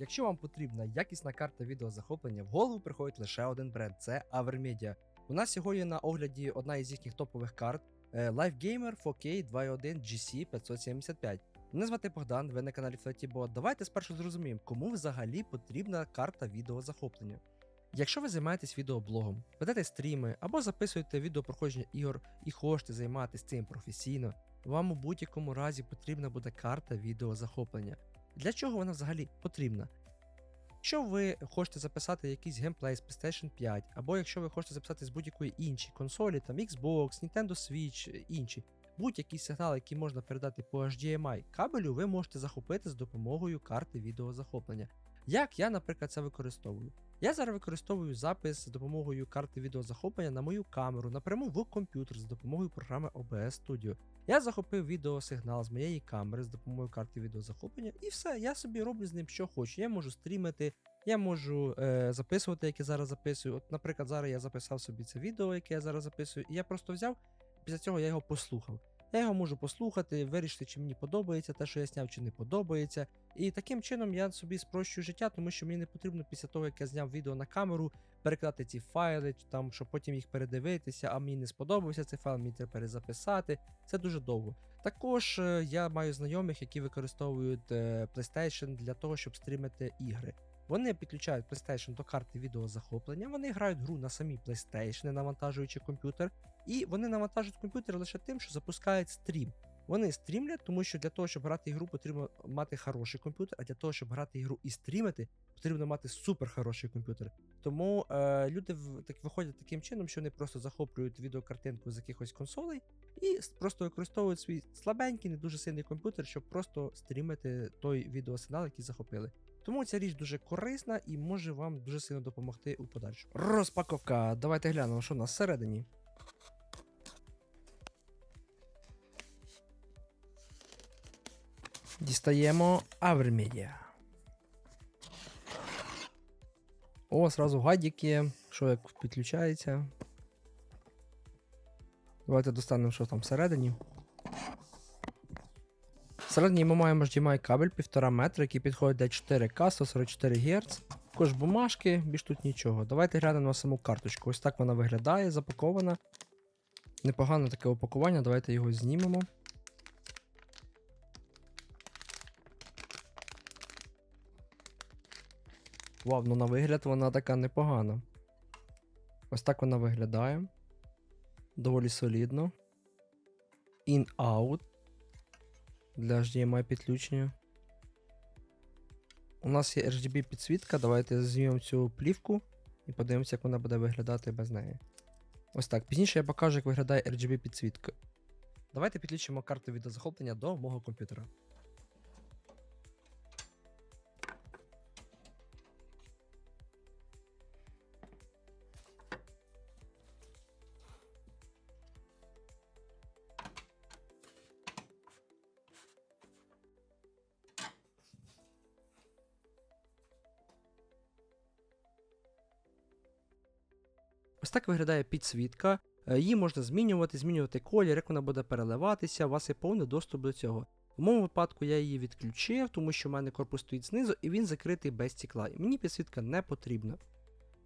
Якщо вам потрібна якісна карта відеозахоплення, в голову приходить лише один бренд це Avermedia. У нас сьогодні на огляді одна із їхніх топових карт е, LifeGamer 4K 2.1 GC 575. Мене звати Богдан, ви на каналі FlattyBot. Давайте спершу зрозуміємо, кому взагалі потрібна карта відеозахоплення. Якщо ви займаєтесь відеоблогом, ведете стріми або записуєте відеопроходження ігор і хочете займатися цим професійно, вам у будь-якому разі потрібна буде карта відеозахоплення. Для чого вона взагалі потрібна? Якщо ви хочете записати якийсь геймплей з PlayStation 5, або якщо ви хочете записати з будь-якої іншої консолі, там Xbox, Nintendo Switch, інші, будь-який сигнал, який можна передати по HDMI кабелю, ви можете захопити з допомогою карти відеозахоплення. Як я, наприклад, це використовую? Я зараз використовую запис з допомогою карти відеозахоплення на мою камеру напряму в комп'ютер з допомогою програми OBS Studio. Я захопив відеосигнал з моєї камери з допомогою карти відеозахоплення, і все, я собі роблю з ним що хочу. Я можу стрімити, я можу е, записувати, як я зараз записую. От, наприклад, зараз я записав собі це відео, яке я зараз записую, і я просто взяв, після цього я його послухав. Я його можу послухати, вирішити, чи мені подобається те, що я зняв, чи не подобається. І таким чином я собі спрощую життя, тому що мені не потрібно після того, як я зняв відео на камеру, перекладати ці файли, там, щоб потім їх передивитися, а мені не сподобався цей файл, мені треба перезаписати. Це дуже довго. Також е, я маю знайомих, які використовують е, PlayStation для того, щоб стрімити ігри. Вони підключають PlayStation до карти відеозахоплення, вони грають гру на самій PlayStation, не навантажуючи комп'ютер, і вони навантажують комп'ютер лише тим, що запускають стрім. Вони стрімлять, тому що для того, щоб грати ігру, потрібно мати хороший комп'ютер, а для того, щоб грати ігру і стрімити, потрібно мати супер хороший комп'ютер. Тому е, люди в, так виходять таким чином, що вони просто захоплюють відеокартинку з якихось консолей і просто використовують свій слабенький, не дуже сильний комп'ютер, щоб просто стрімити той відеосигнал, який захопили. Тому ця річ дуже корисна і може вам дуже сильно допомогти у подальшому. Розпаковка. Давайте глянемо, що в нас всередині. Дістаємо Avermedia. О, сразу гадік є, що як підключається. Давайте достанемо, що там всередині. Всередині ми маємо HDMI кабель 1,5 метра, який підходить для 4К 144 Гц. Також бумажки, більш тут нічого. Давайте глянемо на саму карточку. Ось так вона виглядає, запакована. Непогане таке упакування, давайте його знімемо. Вау, ну на вигляд вона така непогана. Ось так вона виглядає. Доволі солідно. In-out для HDMI підключення. У нас є RGB підсвітка. Давайте знімемо цю плівку і подивимося, як вона буде виглядати без неї. Ось так. Пізніше я покажу, як виглядає RGB підсвітка. Давайте підключимо карту відеозахоплення до мого комп'ютера. Ось так виглядає підсвітка. Е, Її можна змінювати, змінювати колір, як вона буде переливатися, у вас є повний доступ до цього. В моєму випадку я її відключив, тому що в мене корпус стоїть знизу і він закритий без стекла. І мені підсвітка не потрібна.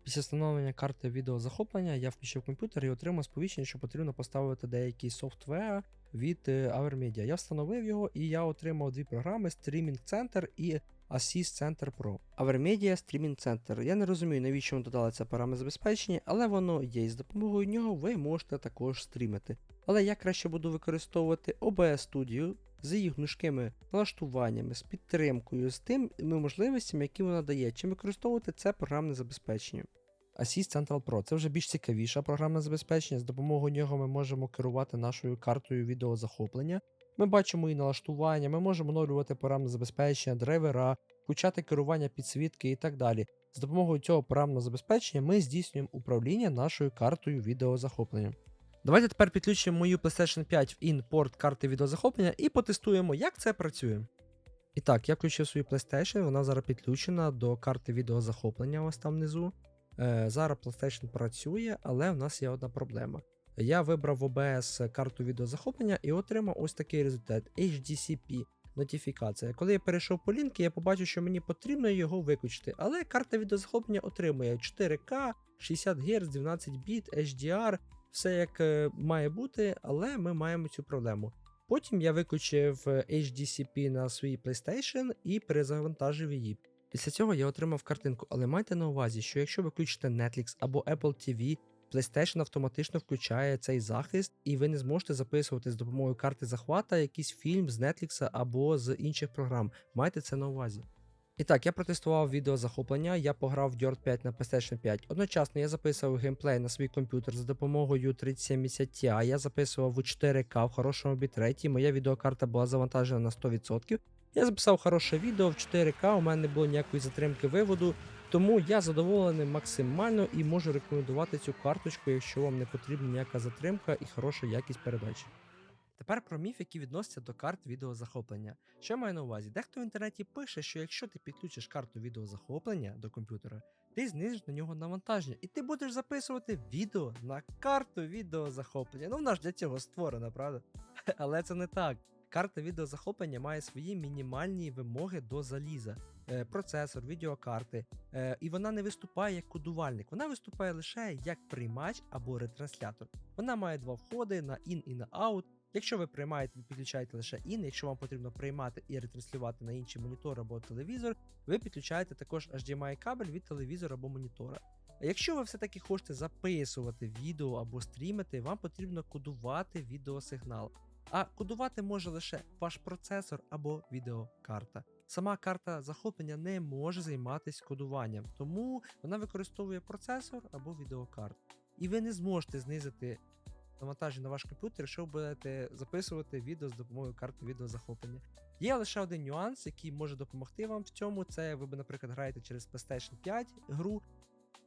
Після встановлення карти відеозахоплення я включив комп'ютер і отримав сповіщення, що потрібно поставити деякий софтвер від е, Avermedia. Я встановив його і я отримав дві програми: Streaming Center і Assist Center Pro. Avermedia Streaming Center. Я не розумію, навіщо вони додали це програмне забезпечення, але воно є, і з допомогою нього ви можете також стрімити. Але я краще буду використовувати OBS Studio з її гнучкими налаштуваннями, з підтримкою, з тими можливостями, які вона дає, чим використовувати це програмне забезпечення. Assist Central Pro це вже більш цікавіше програмне забезпечення. З допомогою нього ми можемо керувати нашою картою відеозахоплення. Ми бачимо і налаштування, ми можемо оновлювати програмне забезпечення, драйвера, включати керування підсвітки і так далі. З допомогою цього програмного забезпечення ми здійснюємо управління нашою картою відеозахоплення. Давайте тепер підключимо мою PlayStation 5 в in-порт карти відеозахоплення і потестуємо, як це працює. І так, я включив свою PlayStation, вона зараз підключена до карти відеозахоплення ось там внизу. Е, зараз PlayStation працює, але в нас є одна проблема. Я вибрав в OBS карту відеозахоплення і отримав ось такий результат HDCP нотифікація. Коли я перейшов по лінки, я побачив, що мені потрібно його виключити. Але карта відеозахоплення отримує 4К, 60 Гц, 12 біт, HDR, все як е, має бути, але ми маємо цю проблему. Потім я виключив е, HDCP на своїй PlayStation і перезавантажив її. Після цього я отримав картинку, але майте на увазі, що якщо ви включите Netflix або Apple TV, PlayStation автоматично включає цей захист, і ви не зможете записувати з допомогою карти захвата якийсь фільм з Netflix або з інших програм. Майте це на увазі. І так, я протестував відео захоплення, я пограв в Dirt 5 на PlayStation 5. Одночасно я записував геймплей на свій комп'ютер за допомогою 3070 Ti, я записував у 4К в хорошому бітреті, моя відеокарта була завантажена на 100%. Я записав хороше відео в 4К, у мене не було ніякої затримки виводу, тому я задоволений максимально і можу рекомендувати цю карточку, якщо вам не потрібна ніяка затримка і хороша якість передачі. Тепер про міф, які відносяться до карт відеозахоплення. Що я маю на увазі? Дехто в інтернеті пише, що якщо ти підключиш карту відеозахоплення до комп'ютера, ти знижиш на нього навантаження, і ти будеш записувати відео на карту відеозахоплення. Ну вона ж для цього створена, правда? Але це не так. Карта відеозахоплення має свої мінімальні вимоги до заліза, процесор, відеокарти, е, і вона не виступає як кодувальник, вона виступає лише як приймач або ретранслятор. Вона має два входи на in і на out. Якщо ви приймаєте, ви підключаєте лише in, якщо вам потрібно приймати і ретранслювати на інший монітор або телевізор, ви підключаєте також HDMI кабель від телевізора або монітора. Якщо ви все-таки хочете записувати відео або стрімити, вам потрібно кодувати відеосигнал. А кодувати може лише ваш процесор або відеокарта. Сама карта захоплення не може займатися кодуванням, тому вона використовує процесор або відеокарту. І ви не зможете знизити навантаження на ваш комп'ютер, якщо будете записувати відео з допомогою карти відеозахоплення. Є лише один нюанс, який може допомогти вам в цьому. Це ви, наприклад, граєте через PlayStation 5 гру.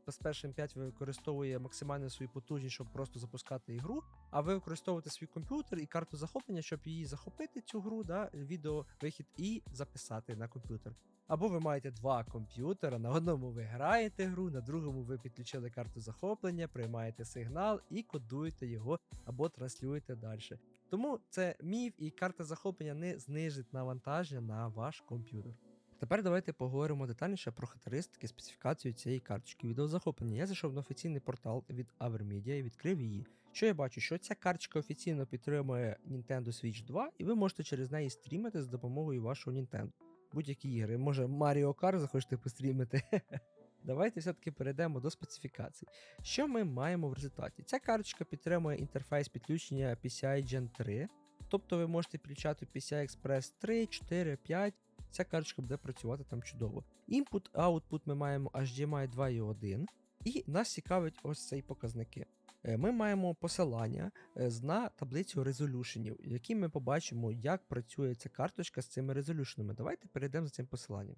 PlayStation 5 використовує максимальну свою потужність, щоб просто запускати ігру, а ви використовуєте свій комп'ютер і карту захоплення, щоб її захопити, цю гру, да, відеовихід, і записати на комп'ютер. Або ви маєте два комп'ютера, на одному ви граєте гру, на другому ви підключили карту захоплення, приймаєте сигнал і кодуєте його або транслюєте далі. Тому це міф, і карта захоплення не знижить навантаження на ваш комп'ютер. Тепер давайте поговоримо детальніше про характеристики специфікацію цієї карточки відеозахоплення. Я зайшов на офіційний портал від Avermedia і відкрив її. Що я бачу, що ця карточка офіційно підтримує Nintendo Switch 2, і ви можете через неї стрімити з допомогою вашого Nintendo. Будь-які ігри, може Mario Kart захочете пострімити. Давайте все-таки перейдемо до специфікацій. Що ми маємо в результаті? Ця карточка підтримує інтерфейс підключення PCI Gen 3, тобто ви можете підключати PCI Express 3, 4, 5. Ця карточка буде працювати там чудово. Input, output ми маємо HDMI 2.1, і нас цікавить ось цей показники. Е, Ми маємо посилання е, на таблицю резолюшенів, які ми побачимо, як працює ця карточка з цими резолюшенами. Давайте перейдемо за цим посиланням.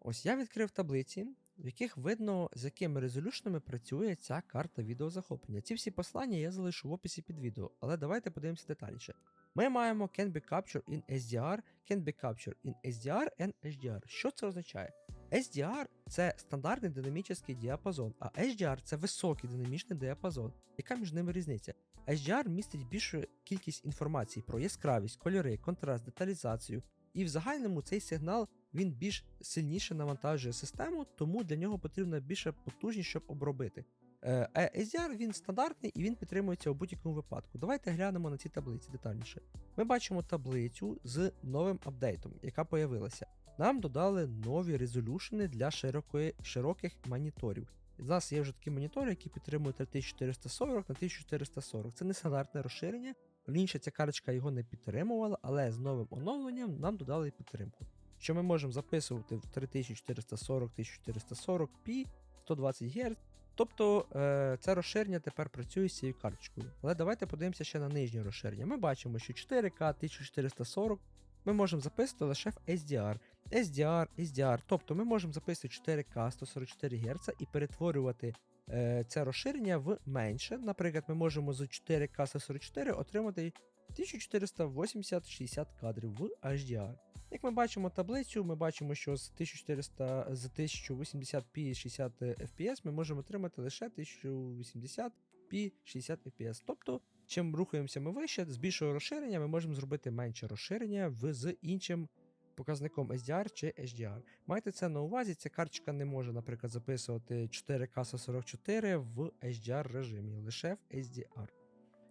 Ось я відкрив таблиці, в яких видно, з якими резолюшенами працює ця карта відеозахоплення. Ці всі послання я залишу в описі під відео, але давайте подивимося детальніше. Ми маємо can be captured in SDR, can be captured in SDR and HDR. Що це означає? SDR це стандартний динамічний діапазон, а HDR це високий динамічний діапазон. Яка між ними різниця? HDR містить більшу кількість інформації про яскравість, кольори, контраст, деталізацію. І в загальному цей сигнал він більш сильніше навантажує систему, тому для нього потрібна більша потужність, щоб обробити. Е, SDR він стандартний і він підтримується у будь-якому випадку. Давайте глянемо на ці таблиці детальніше. Ми бачимо таблицю з новим апдейтом, яка появилася. Нам додали нові резолюшени для широкої, широких моніторів. У нас є вже такі монітори, які підтримують 3440 на 1440. Це не стандартне розширення. Раніше ця карточка його не підтримувала, але з новим оновленням нам додали підтримку. Що ми можемо записувати в 3440 1440p 120 Гц. Тобто е, це розширення тепер працює з цією карточкою. Але давайте подивимося ще на нижнє розширення. Ми бачимо, що 4К 1440 ми можемо записувати лише в SDR. SDR, SDR. Тобто ми можемо записувати 4К 144 Гц і перетворювати е, це розширення в менше. Наприклад, ми можемо з 4К 144 отримати 1480-60 кадрів в HDR. Як ми бачимо таблицю, ми бачимо, що з 1400 з 1080p 60 fps ми можемо отримати лише 1080p 60 fps. Тобто чим рухаємося ми вище, з більшого розширення ми можемо зробити менше розширення в, з іншим показником SDR чи HDR. Майте це на увазі, ця карточка не може, наприклад, записувати 4К 144 в HDR режимі, лише в SDR.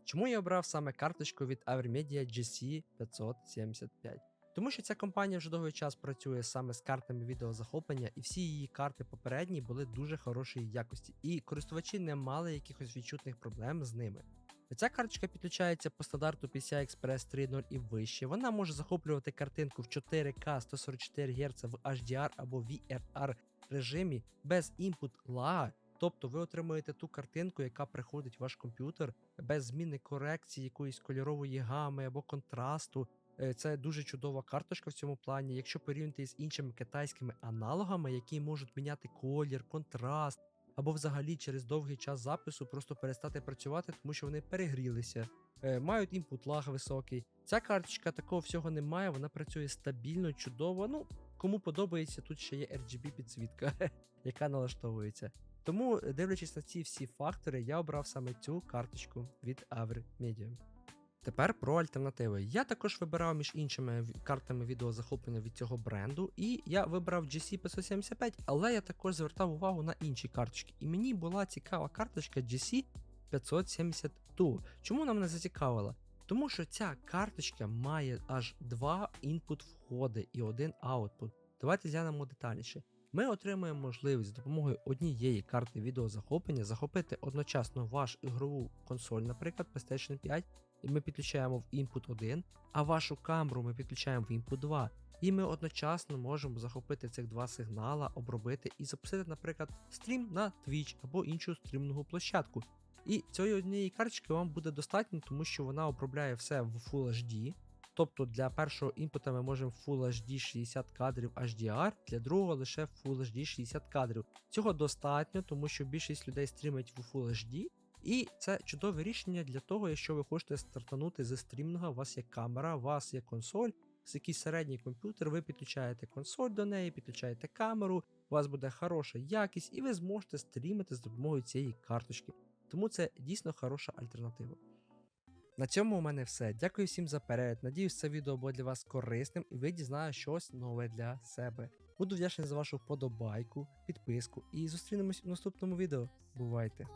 Чому я обрав саме карточку від AverMedia GC575? Тому що ця компанія вже довгий час працює саме з картами відеозахоплення, і всі її карти попередні були дуже хорошої якості, і користувачі не мали якихось відчутних проблем з ними. Ця карточка підключається по стандарту PCI Express 3.0 і вище. Вона може захоплювати картинку в 4К 144 Гц в HDR або VRR режимі без інпут lag, тобто ви отримуєте ту картинку, яка приходить в ваш комп'ютер без зміни корекції якоїсь кольорової гами або контрасту. Е, Це дуже чудова карточка в цьому плані. Якщо порівняти з іншими китайськими аналогами, які можуть міняти колір, контраст, або взагалі через довгий час запису просто перестати працювати, тому що вони перегрілися, е, мають інпут лаг високий. Ця карточка такого всього не має, вона працює стабільно, чудово. Ну, кому подобається, тут ще є RGB підсвітка, яка налаштовується. Тому, дивлячись на ці всі фактори, я обрав саме цю карточку від Aver Media. Тепер про альтернативи. Я також вибирав між іншими картами відеозахоплення від цього бренду, і я вибрав GC575, але я також звертав увагу на інші карточки. І мені була цікава карточка GC572. Чому вона мене зацікавила? Тому що ця карточка має аж два інпут входи і один аутпут. Давайте глянемо детальніше. Ми отримуємо можливість з допомогою однієї карти відеозахоплення захопити одночасно ваш ігрову консоль, наприклад, PlayStation 5, і ми підключаємо в input 1, а вашу камеру ми підключаємо в input 2. І ми одночасно можемо захопити цих два сигнала, обробити і запустити, наприклад, стрім на Twitch або іншу стрімну площадку. І цієї однієї карточки вам буде достатньо, тому що вона обробляє все в Full HD. Тобто для першого інпута ми можемо Full HD 60 кадрів HDR, для другого лише Full HD 60 кадрів. Цього достатньо, тому що більшість людей стрімить в Full HD, і це чудове рішення для того, якщо ви хочете стартанути зі стрімного, у вас є камера, у вас є консоль, з якийсь середній комп'ютер, ви підключаєте консоль до неї, підключаєте камеру, у вас буде хороша якість, і ви зможете стрімити з допомогою цієї карточки. Тому це дійсно хороша альтернатива. На цьому у мене все. Дякую всім за перегляд. Надіюсь, це відео було для вас корисним і ви дізнаєте щось нове для себе. Буду вдячний за вашу вподобайку, підписку і зустрінемось у наступному відео. Бувайте!